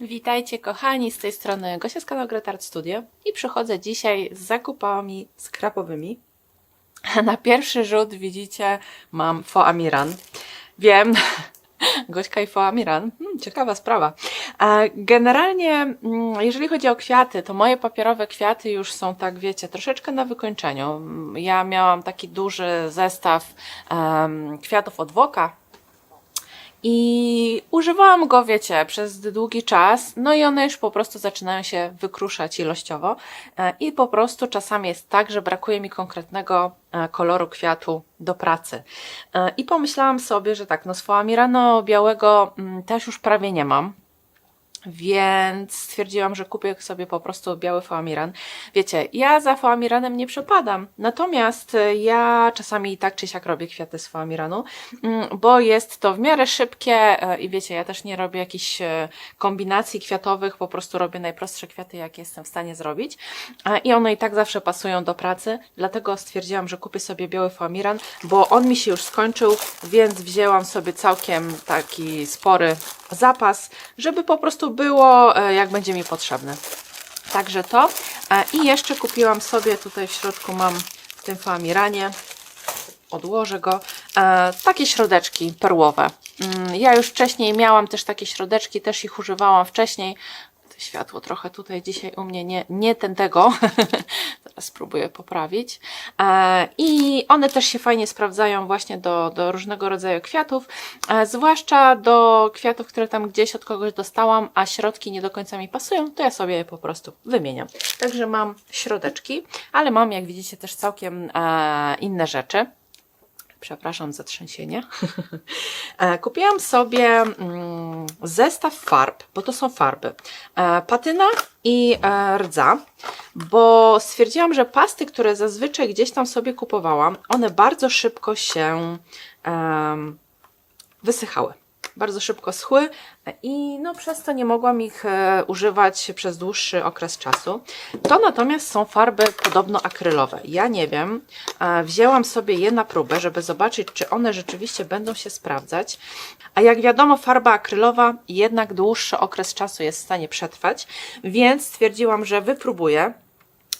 Witajcie kochani, z tej strony Gosia z kanału Gretard Studio i przychodzę dzisiaj z zakupami skrapowymi. Na pierwszy rzut widzicie mam foamiran. Wiem, Gośka i foamiran, hmm, ciekawa sprawa. Generalnie, mm, jeżeli chodzi o kwiaty, to moje papierowe kwiaty już są, tak wiecie, troszeczkę na wykończeniu. Ja miałam taki duży zestaw em, kwiatów od Woka, i używałam go, wiecie, przez długi czas, no i one już po prostu zaczynają się wykruszać ilościowo. E, I po prostu czasami jest tak, że brakuje mi konkretnego e, koloru kwiatu do pracy. E, I pomyślałam sobie, że tak, no swojego Mirano białego mm, też już prawie nie mam. Więc stwierdziłam, że kupię sobie po prostu biały foamiran. Wiecie, ja za foamiranem nie przepadam, natomiast e, ja czasami tak czy siak robię kwiaty z foamiranu, mm, bo jest to w miarę szybkie e, i wiecie, ja też nie robię jakichś e, kombinacji kwiatowych, po prostu robię najprostsze kwiaty, jakie jestem w stanie zrobić i one i tak zawsze pasują do pracy, dlatego stwierdziłam, że kupię sobie biały foamiran, bo on mi się już skończył, więc wzięłam sobie całkiem taki spory zapas, żeby po prostu było, e, jak będzie mi potrzebne. Także to. E, I jeszcze kupiłam sobie, tutaj w środku mam w tym foamiranie, odłożę go, e, takie środeczki perłowe. Mm, Ja już wcześniej miałam też takie środeczki, też ich używałam wcześniej. Światło trochę tutaj dzisiaj u mnie nie, nie ten tego. Teraz spróbuję poprawić. E, I one też się fajnie sprawdzają właśnie do, do różnego rodzaju kwiatów, e, zwłaszcza do kwiatów, które tam gdzieś od kogoś dostałam, a środki nie do końca mi pasują, to ja sobie je po prostu wymieniam. Także mam środeczki, ale mam, jak widzicie, też całkiem e, inne rzeczy. Przepraszam za trzęsienie. E, Kupiłam sobie mm, zestaw farb, bo to są farby. E, Patyna i e, rdza, bo stwierdziłam, że pasty, które zazwyczaj gdzieś tam sobie kupowałam, one bardzo szybko się wysychały. Bardzo szybko schły i no, przez to nie mogłam ich e, używać przez dłuższy okres czasu. To natomiast są farby podobno akrylowe. Ja nie wiem, e, wzięłam sobie je na próbę, żeby zobaczyć, czy one rzeczywiście będą się sprawdzać. A jak wiadomo, farba akrylowa jednak dłuższy okres czasu jest w stanie przetrwać, więc stwierdziłam, że wypróbuję.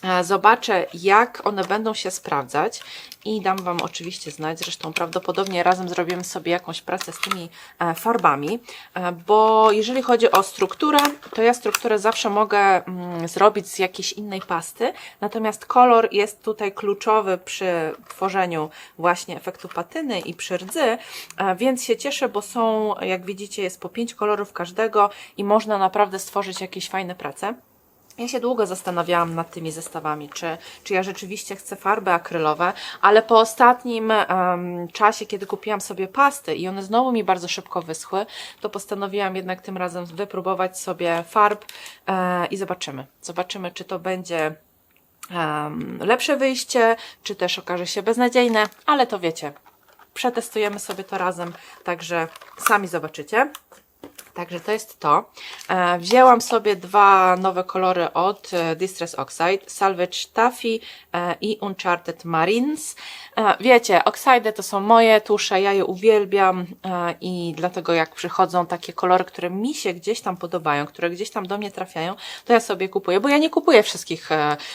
E, Zobaczę, jak one będą się sprawdzać i dam Wam oczywiście znać. Zresztą prawdopodobnie razem zrobimy sobie jakąś pracę z tymi e, farbami, e, bo jeżeli chodzi o strukturę, to ja strukturę zawsze mogę mm, zrobić z jakiejś innej pasty, natomiast kolor jest tutaj kluczowy przy tworzeniu właśnie efektu patyny i przy rdzy, więc się cieszę, bo są, jak widzicie, jest po pięć kolorów każdego i można naprawdę stworzyć jakieś fajne prace. Ja się długo zastanawiałam nad tymi zestawami, czy, czy ja rzeczywiście chcę farby akrylowe, ale po ostatnim em, czasie, kiedy kupiłam sobie pasty i one znowu mi bardzo szybko wyschły, to postanowiłam jednak tym razem wypróbować sobie farb e, i zobaczymy. Zobaczymy, czy to będzie em, lepsze wyjście, czy też okaże się beznadziejne, ale to wiecie, przetestujemy sobie to razem, także sami zobaczycie. Także to jest to. E, wzięłam sobie dwa nowe kolory od e, Distress Oxide, Salvage Taffy e, i Uncharted Marines. Wiecie, Oxide to są moje tusze, ja je uwielbiam i dlatego jak przychodzą takie kolory, które mi się gdzieś tam podobają, które gdzieś tam do mnie trafiają, to ja sobie kupuję, bo ja nie kupuję wszystkich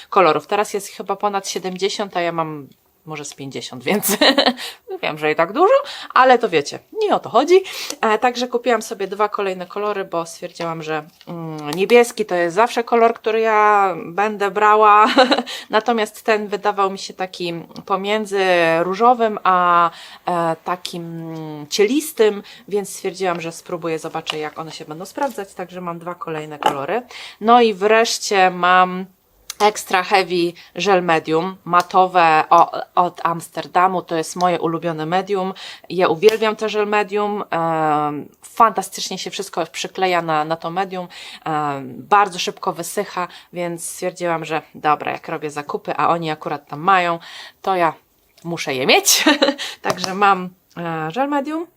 kolorów. Teraz jest chyba ponad 70, a ja mam może z 50, więc wiem, że i tak dużo, ale to wiecie, nie o to chodzi. E, także kupiłam sobie dwa kolejne kolory, bo stwierdziłam, że mm, niebieski to jest zawsze kolor, który ja będę brała, natomiast ten wydawał mi się taki pomiędzy różowym a e, takim cielistym, więc stwierdziłam, że spróbuję, zobaczę jak one się będą sprawdzać, także mam dwa kolejne kolory. No i wreszcie mam Extra Heavy Gel Medium, matowe od Amsterdamu, to jest moje ulubione medium. Ja uwielbiam te Gel Medium, em, fantastycznie się wszystko przykleja na, na to medium, em, bardzo szybko wysycha, więc stwierdziłam, że dobra, jak robię zakupy, a oni akurat tam mają, to ja muszę je mieć. Także mam e, Gel Medium.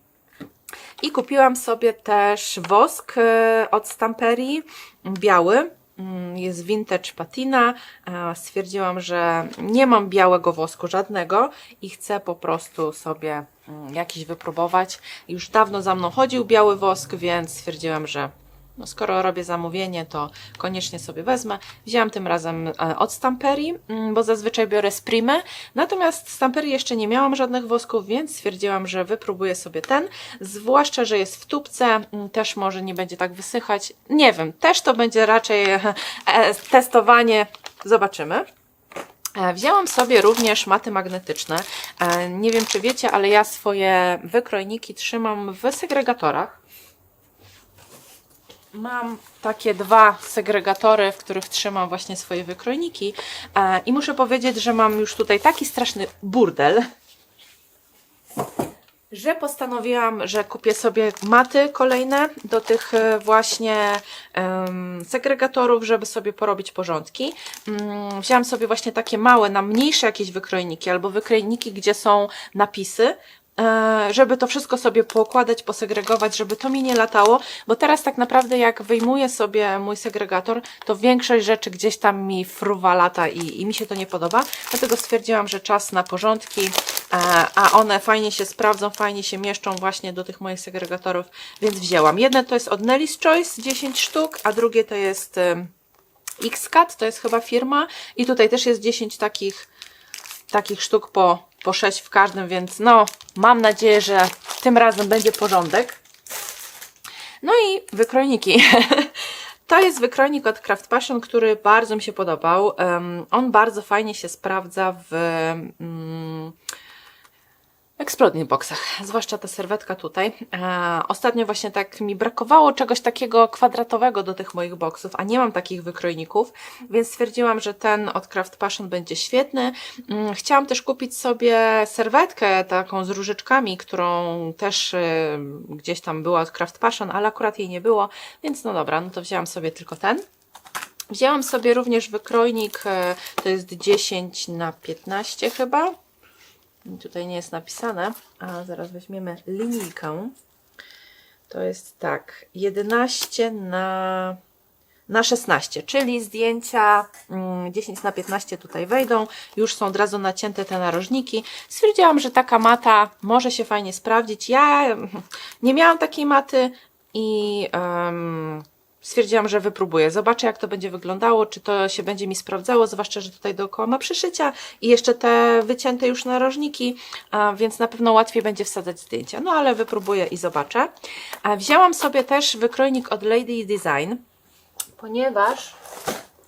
I kupiłam sobie też wosk e, od Stamperii, biały. Mm, Jest vintage patina. Stwierdziłam, że nie mam białego wosku żadnego i chcę po prostu sobie mm, jakiś wypróbować. Już dawno za mną chodził biały wosk, więc stwierdziłam, że no skoro robię zamówienie, to koniecznie sobie wezmę. Wzięłam tym razem e, od Stamperii, mm, bo zazwyczaj biorę z Primy. Natomiast Stamperii jeszcze nie miałam żadnych wosków, więc stwierdziłam, że wypróbuję sobie ten. Zwłaszcza, że jest w tubce, mm, też może nie będzie tak wysychać. Nie wiem, też to będzie raczej e, testowanie. Zobaczymy. E, Wzięłam sobie również maty magnetyczne. E, Nie wiem, czy wiecie, ale ja swoje wykrojniki trzymam w segregatorach. Mam takie dwa segregatory, w których trzymam właśnie swoje wykrojniki. E, I muszę powiedzieć, że mam już tutaj taki straszny burdel, że postanowiłam, że kupię sobie maty kolejne do tych e, właśnie em, segregatorów, żeby sobie porobić porządki. Mm, wzięłam sobie właśnie takie małe, na mniejsze jakieś wykrojniki albo wykrojniki, gdzie są napisy, żeby to wszystko sobie poukładać, posegregować, żeby to mi nie latało, bo teraz tak naprawdę jak wyjmuję sobie mój segregator, to większość rzeczy gdzieś tam mi fruwa lata i, i mi się to nie podoba, dlatego stwierdziłam, że czas na porządki, e, a one fajnie się sprawdzą, fajnie się mieszczą właśnie do tych moich segregatorów, więc wzięłam. Jedne to jest od Nelly's Choice, 10 sztuk, a drugie to jest Xcat, to jest chyba firma i tutaj też jest 10 takich takich sztuk po, po 6 w każdym, więc no, mam nadzieję, że tym razem będzie porządek. No i wykrojniki. To jest wykrojnik od Craft Passion, który bardzo mi się podobał. Um, on bardzo fajnie się sprawdza w mm, Exploding boxach, zwłaszcza ta serwetka tutaj. E, ostatnio właśnie tak mi brakowało czegoś takiego kwadratowego do tych moich boxów, a nie mam takich wykrojników, więc stwierdziłam, że ten od Craft Passion będzie świetny. Mm, chciałam też kupić sobie serwetkę taką z różyczkami, którą też e, gdzieś tam była od Craft Passion, ale akurat jej nie było, więc no dobra, no to wzięłam sobie tylko ten. Wzięłam sobie również wykrojnik, e, to jest 10 na 15 chyba. Tutaj nie jest napisane, a zaraz weźmiemy linijkę. To jest tak, 11 na, na 16, czyli zdjęcia mm, 10 na 15 tutaj wejdą. Już są od razu nacięte te narożniki. Stwierdziłam, że taka mata może się fajnie sprawdzić. Ja mm, nie miałam takiej maty i em, stwierdziłam, że wypróbuję. Zobaczę, jak to będzie wyglądało, czy to się będzie mi sprawdzało, zwłaszcza, że tutaj dookoła ma przyszycia i jeszcze te wycięte już narożniki, więc na pewno łatwiej będzie wsadzać zdjęcia. No ale wypróbuję i zobaczę. Wzięłam sobie też wykrojnik od Lady Design, ponieważ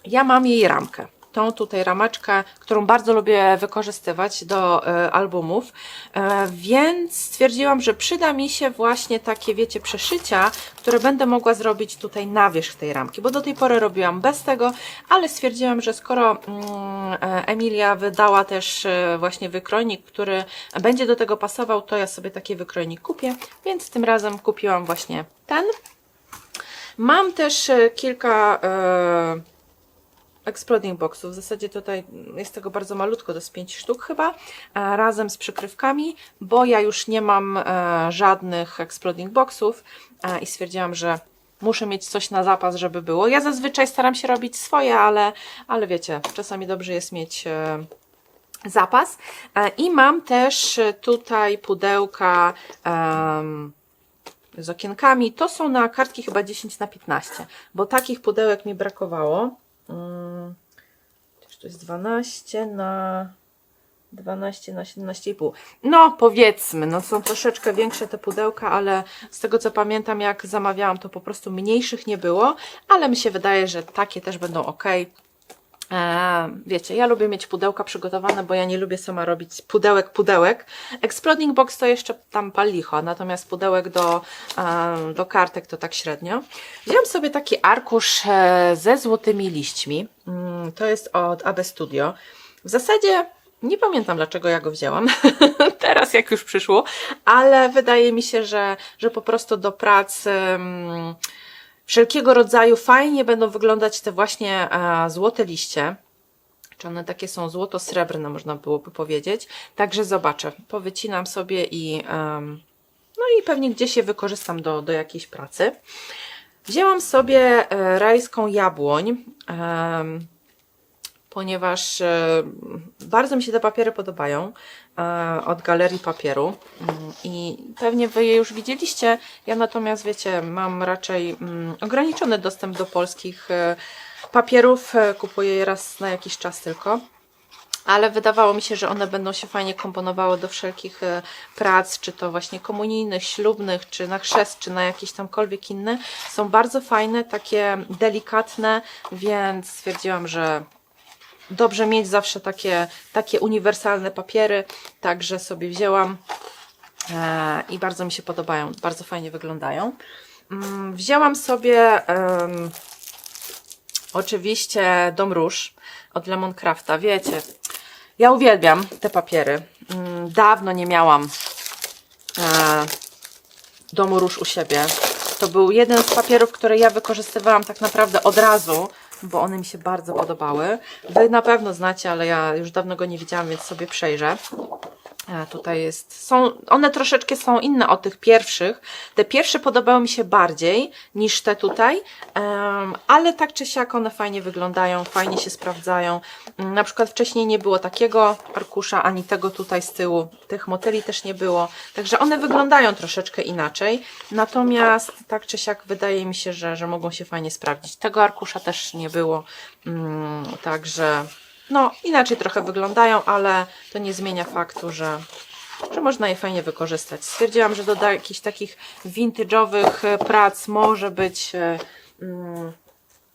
ja mam jej ramkę. Tą tutaj rameczkę, którą bardzo lubię wykorzystywać do e, albumów, e, więc stwierdziłam, że przyda mi się właśnie takie, wiecie, przeszycia, które będę mogła zrobić tutaj na wierzch tej ramki, bo do tej pory robiłam bez tego, ale stwierdziłam, że skoro mm, e, Emilia wydała też właśnie wykrojnik, który będzie do tego pasował, to ja sobie taki wykrojnik kupię, więc tym razem kupiłam właśnie ten. Mam też kilka e, exploding boxów. W zasadzie tutaj jest tego bardzo malutko, to jest 5 sztuk chyba, e, razem z przykrywkami, bo ja już nie mam e, żadnych exploding boxów e, i stwierdziłam, że muszę mieć coś na zapas, żeby było. Ja zazwyczaj staram się robić swoje, ale, ale wiecie, czasami dobrze jest mieć zapas. I mam też tutaj pudełka z okienkami. To są na kartki chyba 10 na 15, bo takich pudełek mi brakowało. Mm, to jest 12 na 12 na 17,5. No, powiedzmy, no są troszeczkę większe te pudełka, ale z tego co pamiętam, jak zamawiałam, to po prostu mniejszych nie było, ale mi się wydaje, że takie też będą ok. Wiecie, ja lubię mieć pudełka przygotowane, bo ja nie lubię sama robić pudełek, pudełek. Exploding Box to jeszcze tam pal licho, natomiast pudełek do, do kartek to tak średnio. Wziąłem sobie taki arkusz e, ze złotymi liśćmi. Mm, To jest od AB Studio. W zasadzie nie pamiętam dlaczego ja go wzięłam, teraz jak już przyszło, ale wydaje mi się, że, że po prostu do prac em, wszelkiego rodzaju fajnie będą wyglądać te właśnie e, złote liście. Czy one takie są złoto-srebrne, można byłoby powiedzieć. Także zobaczę, powycinam sobie i no i pewnie gdzieś je wykorzystam do, do jakiejś pracy. Wzięłam sobie e, rajską jabłoń, ponieważ e, bardzo mi się te papiery podobają. e, od Galerii Papieru Mm, i pewnie Wy je już widzieliście. Ja natomiast, wiecie, mam raczej mm, ograniczony dostęp do polskich e, papierów. Kupuję je raz na jakiś czas tylko ale wydawało mi się, że one będą się fajnie komponowały do wszelkich prac, czy to właśnie komunijnych, ślubnych, czy na chrzest, czy na jakieś tamkolwiek inne. Są bardzo fajne, takie delikatne, więc stwierdziłam, że dobrze mieć zawsze takie, takie uniwersalne papiery, także sobie wzięłam e, i bardzo mi się podobają, bardzo fajnie wyglądają. Mm, Wzięłam sobie em, oczywiście Dom Róż od Lemoncrafta. Wiecie, ja uwielbiam te papiery. Mm, Dawno nie miałam e, Domu Róż u siebie. To był jeden z papierów, które ja wykorzystywałam tak naprawdę od razu, bo one mi się bardzo podobały. Wy na pewno znacie, ale ja już dawno go nie widziałam, więc sobie przejrzę. Tutaj jest, są, one troszeczkę są inne od tych pierwszych. Te pierwsze podobały mi się bardziej niż te tutaj, em, ale tak czy siak one fajnie wyglądają, fajnie się sprawdzają. Mm, Na przykład wcześniej nie było takiego arkusza, ani tego tutaj z tyłu. Tych motyli też nie było. Także one wyglądają troszeczkę inaczej. Natomiast tak czy siak wydaje mi się, że, że mogą się fajnie sprawdzić. Tego arkusza też nie było. Mm, także no, inaczej trochę wyglądają, ale to nie zmienia faktu, że, że można je fajnie wykorzystać. Stwierdziłam, że do jakichś takich vintage'owych e, prac może być e, mm,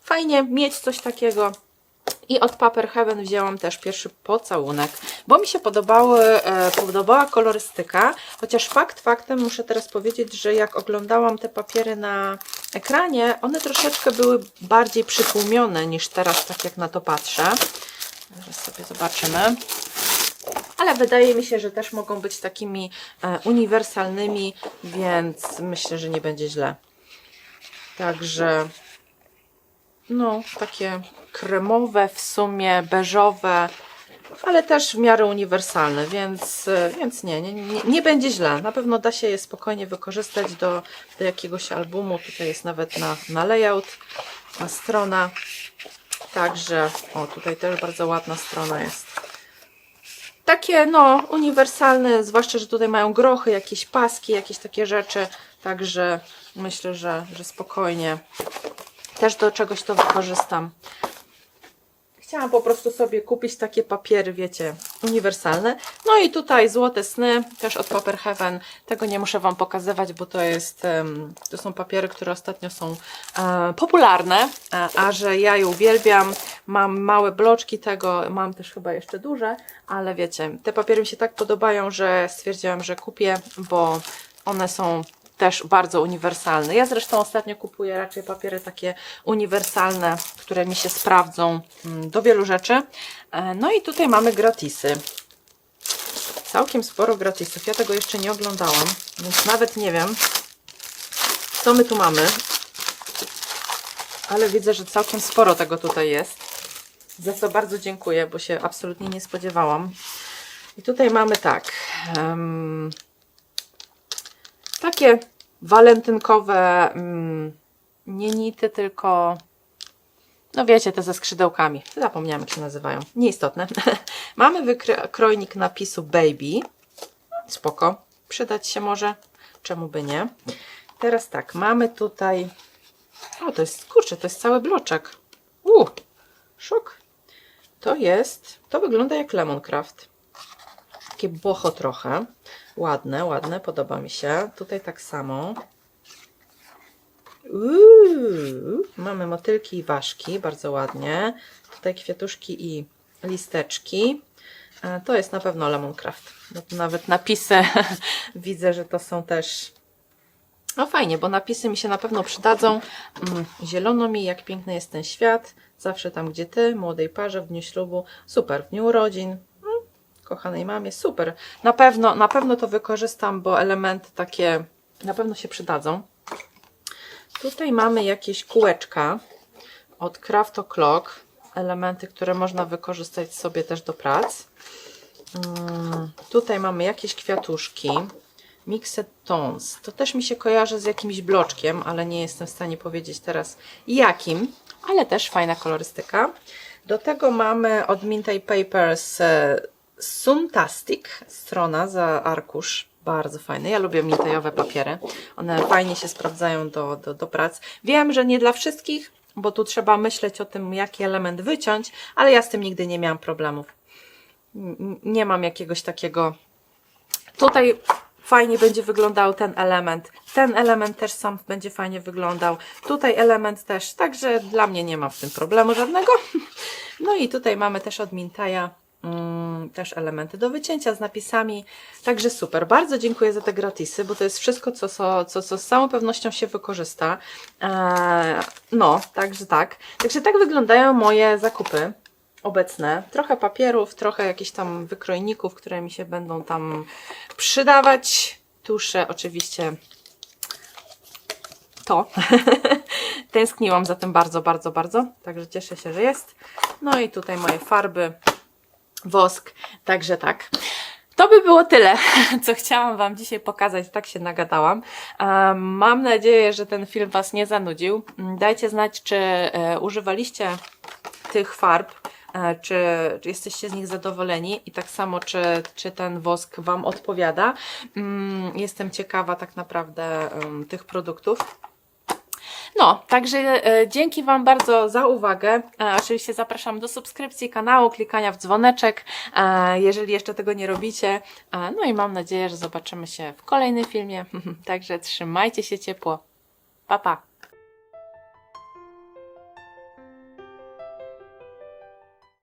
fajnie mieć coś takiego. I od Paper Heaven wzięłam też pierwszy pocałunek, bo mi się podobały, e, podobała kolorystyka, chociaż fakt faktem muszę teraz powiedzieć, że jak oglądałam te papiery na ekranie, one troszeczkę były bardziej przytłumione niż teraz, tak jak na to patrzę. Zaraz sobie zobaczymy. Ale wydaje mi się, że też mogą być takimi e, uniwersalnymi, więc myślę, że nie będzie źle. Także no, takie kremowe, w sumie beżowe, ale też w miarę uniwersalne, więc, e, więc nie, nie, nie, nie będzie źle. Na pewno da się je spokojnie wykorzystać do, do jakiegoś albumu. Tutaj jest nawet na, na layout, na strona. Także, o tutaj też bardzo ładna strona jest. Takie, no, uniwersalne, zwłaszcza, że tutaj mają grochy, jakieś paski, jakieś takie rzeczy. Także myślę, że, że spokojnie też do czegoś to wykorzystam. Chciałam po prostu sobie kupić takie papiery, wiecie, uniwersalne. No i tutaj Złote Sny, też od Paper Heaven. Tego nie muszę Wam pokazywać, bo to jest, to są papiery, które ostatnio są e, popularne, a, a że ja je uwielbiam. Mam małe bloczki tego, mam też chyba jeszcze duże, ale wiecie, te papiery mi się tak podobają, że stwierdziłam, że kupię, bo one są też bardzo uniwersalne. Ja zresztą ostatnio kupuję raczej papiery takie uniwersalne, które mi się sprawdzą mm, do wielu rzeczy. E, No i tutaj mamy gratisy. Całkiem sporo gratisów. Ja tego jeszcze nie oglądałam, więc nawet nie wiem, co my tu mamy. Ale widzę, że całkiem sporo tego tutaj jest. Za co bardzo dziękuję, bo się absolutnie nie spodziewałam. I tutaj mamy tak. em, takie walentynkowe, mm, nie nity, tylko no wiecie, te ze skrzydełkami. Zapomniałam, jak się nazywają. Nieistotne. Mamy wykrojnik napisu Baby. Spoko. Przydać się może. Czemu by nie? Teraz tak, mamy tutaj... O, to jest, kurczę, to jest cały bloczek. U, szok. To jest, to wygląda jak Lemoncraft. Takie boho trochę. Ładne, ładne, podoba mi się. Tutaj tak samo. Uuu, mamy motylki i ważki, bardzo ładnie. Tutaj kwiatuszki i listeczki. E, To jest na pewno Lemoncraft. No tu nawet napisy widzę, że to są też. No fajnie, bo napisy mi się na pewno przydadzą. Mm, Zielono mi, jak piękny jest ten świat. Zawsze tam, gdzie ty, młodej parze, w dniu ślubu. Super, w dniu urodzin. Kochanej mamie, super. Na pewno, na pewno to wykorzystam, bo elementy takie na pewno się przydadzą. Tutaj mamy jakieś kółeczka od Craft O'Clock. Elementy, które można wykorzystać sobie też do prac. Mm, Tutaj mamy jakieś kwiatuszki. Mixed Tones. To też mi się kojarzy z jakimś bloczkiem, ale nie jestem w stanie powiedzieć teraz jakim. Ale też fajna kolorystyka. Do tego mamy od Minty Papers Suntastic, strona za arkusz. Bardzo fajny. Ja lubię mitajowe papiery. One fajnie się sprawdzają do, do, do prac. Wiem, że nie dla wszystkich, bo tu trzeba myśleć o tym, jaki element wyciąć, ale ja z tym nigdy nie miałam problemów. Nie mam jakiegoś takiego. Tutaj fajnie będzie wyglądał ten element. Ten element też sam będzie fajnie wyglądał. Tutaj element też, także dla mnie nie ma w tym problemu żadnego. No i tutaj mamy też od Mintaja też elementy do wycięcia z napisami. Także super. Bardzo dziękuję za te gratisy, bo to jest wszystko, co, co, co, co z całą pewnością się wykorzysta. Eee, no, także tak. Także tak wyglądają moje zakupy obecne. Trochę papierów, trochę jakichś tam wykrojników, które mi się będą tam przydawać. Tusze oczywiście to. Tęskniłam za tym bardzo, bardzo, bardzo. Także cieszę się, że jest. No i tutaj moje farby, wosk. Także tak. To by było tyle, co chciałam Wam dzisiaj pokazać. Tak się nagadałam. Mam nadzieję, że ten film Was nie zanudził. Mm, Dajcie znać, czy e, używaliście tych farb, e, czy, czy jesteście z nich zadowoleni i tak samo, czy, czy ten wosk Wam odpowiada. Mm, Jestem ciekawa tak naprawdę tych produktów. No, także e, dzięki Wam bardzo za uwagę. E, oczywiście zapraszam do subskrypcji kanału, klikania w dzwoneczek, e, jeżeli jeszcze tego nie robicie. No i mam nadzieję, że zobaczymy się w kolejnym filmie. Także trzymajcie się ciepło. Pa, pa.